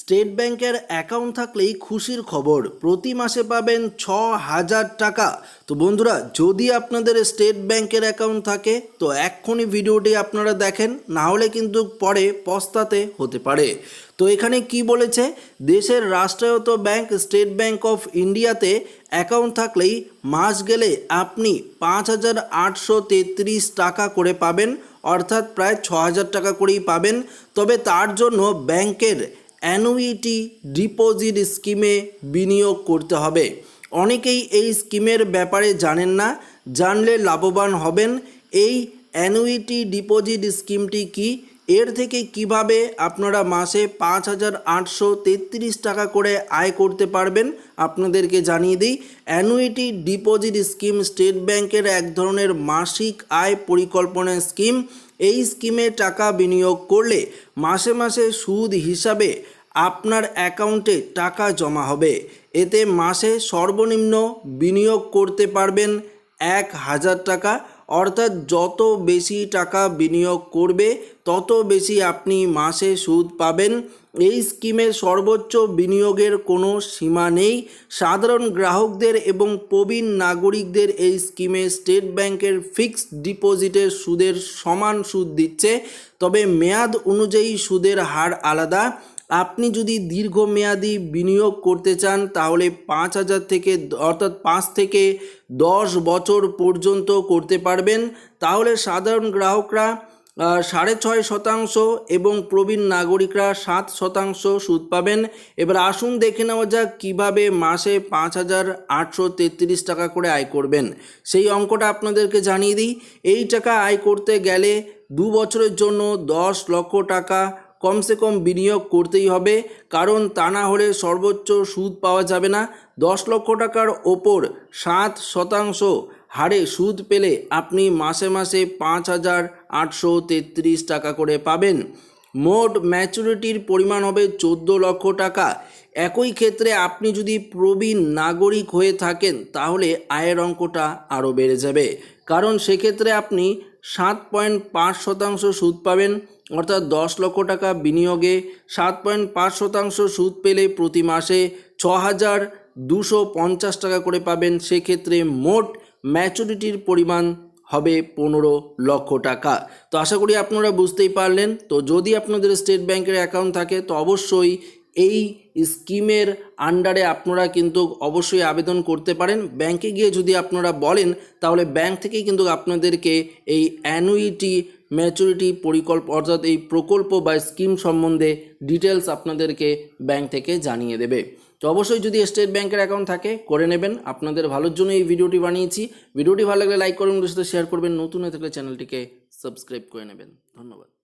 State ব্যাংকের account থাকলেই খুশির খবর। প্রতি মাসে পাবেন ছ হাজার টাকা। তো বন্ধুরা, যদি আপনাদের স্টেট ব্যাংকের অ্যাকাউন্ট থাকে, তো এক্ষুনি ভিডিওটি আপনারা দেখেন, না হলে কিন্তু পরে পস্তাতে হতে পারে। তো এখানে কি বলেছে? দেশের রাষ্ট্রায়ত্ত ব্যাংক, স্টেট ব্যাংক অফ ইন্ডিয়াতে অ্যাকাউন্ট থাকলেই মাস গেলে আপনি পাঁচ হাজার আটশো তেত্রিশ টাকা করে পাবেন, অর্থাৎ প্রায় ছ হাজার টাকা করেই পাবেন। তবে তার জন্য ব্যাংকের অ্যানুইটি ডিপোজিট স্কিমে বিনিয়োগ করতে হবে। অনেকেই এই স্কিমের ব্যাপারে জানেন না, জানলে লাভবান হবেন। এই অ্যানুইটি ডিপোজিট স্কিমটি কি? এর থেকে কীভাবে আপনারা মাসে পাঁচ হাজার আটশো তেত্রিশ টাকা করে আয় করতে পারবেন, আপনাদেরকে জানিয়ে দিই। অ্যানুইটি ডিপোজিট স্কিম স্টেট ব্যাংকের এক ধরনের মাসিক আয় পরিকল্পনা স্কিম। এই স্কিমে টাকা বিনিয়োগ করলে মাসে মাসে সুদ হিসাবে আপনার অ্যাকাউন্টে টাকা জমা হবে। এতে মাসে সর্বনিম্ন বিনিয়োগ করতে পারবেন এক হাজার টাকা। অর্থাৎ যত বেশি টাকা বিনিয়োগ করবে, তত বেশি আপনি মাসে সুদ পাবেন। এই স্কিমের সর্বোচ্চ বিনিয়োগের কোনো সীমা নেই। সাধারণ গ্রাহকদের এবং প্রবীণ নাগরিকদের এই স্কিমে স্টেট ব্যাংকের ফিক্সড ডিপোজিটের সুদের সমান সুদ দিচ্ছে, তবে মেয়াদ অনুযায়ী সুদের হার আলাদা। আপনি যদি দীর্ঘমেয়াদী বিনিয়োগ করতে চান, তাহলে পাঁচ হাজার থেকে, অর্থাৎ পাঁচ থেকে দশ বছর পর্যন্ত করতে পারবেন। তাহলে সাধারণ গ্রাহকরা সাড়ে ছয় শতাংশ এবং প্রবীণ নাগরিকরা সাত শতাংশ সুদ পাবেন। এবার আসুন দেখে নেওয়া যাক কীভাবে মাসে পাঁচ হাজার আটশো তেত্রিশ টাকা করে আয় করবেন। সেই অঙ্কটা আপনাদেরকে জানিয়ে দিই। এই টাকা আয় করতে গেলে দু বছরের জন্য দশ লক্ষ টাকা কমসে কম বিনিয়োগ করতেই হবে, কারণ তা না হলে সর্বোচ্চ সুদ পাওয়া যাবে না। দশ লক্ষ টাকার ওপর সাত শতাংশ হারে সুদ পেলে আপনি মাসে মাসে পাঁচ হাজার আটশো তেত্রিশ টাকা করে পাবেন। মোট ম্যাচুরিটির পরিমাণ হবে চোদ্দ লক্ষ টাকা। একই ক্ষেত্রে আপনি যদি প্রবীণ নাগরিক হয়ে থাকেন, তাহলে আয়ের অঙ্কটা আরও বেড়ে যাবে। কারণ সেক্ষেত্রে আপনি সাত পয়েন্ট পাঁচ শতাংশ সুদ পাবেন, অর্থাৎ দশ লক্ষ টাকা বিনিয়োগে সাত পয়েন্ট পাঁচ শতাংশ সুদ পেলে প্রতি মাসে ছ হাজার দুশো পঞ্চাশ টাকা করে পাবেন। সেক্ষেত্রে মোট ম্যাচুরিটির পরিমাণ হবে পনেরো লক্ষ টাকা। তো আশা করি আপনারা বুঝতেই পারলেন। তো যদি আপনাদের স্টেট ব্যাংকের অ্যাকাউন্ট থাকে, তো অবশ্যই এই স্কিমের আন্ডারে আপনারা কিন্তু অবশ্যই আবেদন করতে পারেন। ব্যাংকে গিয়ে যদি আপনারা বলেন, তাহলে ব্যাংক থেকেই কিন্তু আপনাদেরকে এই অ্যানুইটি ম্যাচুরিটি পরিকল্প, অর্থাৎ এই প্রকল্প বা স্কিম সম্বন্ধে ডিটেলস আপনাদেরকে ব্যাংক থেকে জানিয়ে দেবে। তো অবশ্যই যদি স্টেট ব্যাংকের অ্যাকাউন্ট থাকে, করে নেবেন। আপনাদের ভালোর জন্য এই ভিডিওটি বানিয়েছি। ভিডিওটি ভালো লাগলে লাইক করবেন সাথে শেয়ার করবেন। নতুন হয়ে থাকলে চ্যানেলটিকে সাবস্ক্রাইব করে নেবেন। ধন্যবাদ।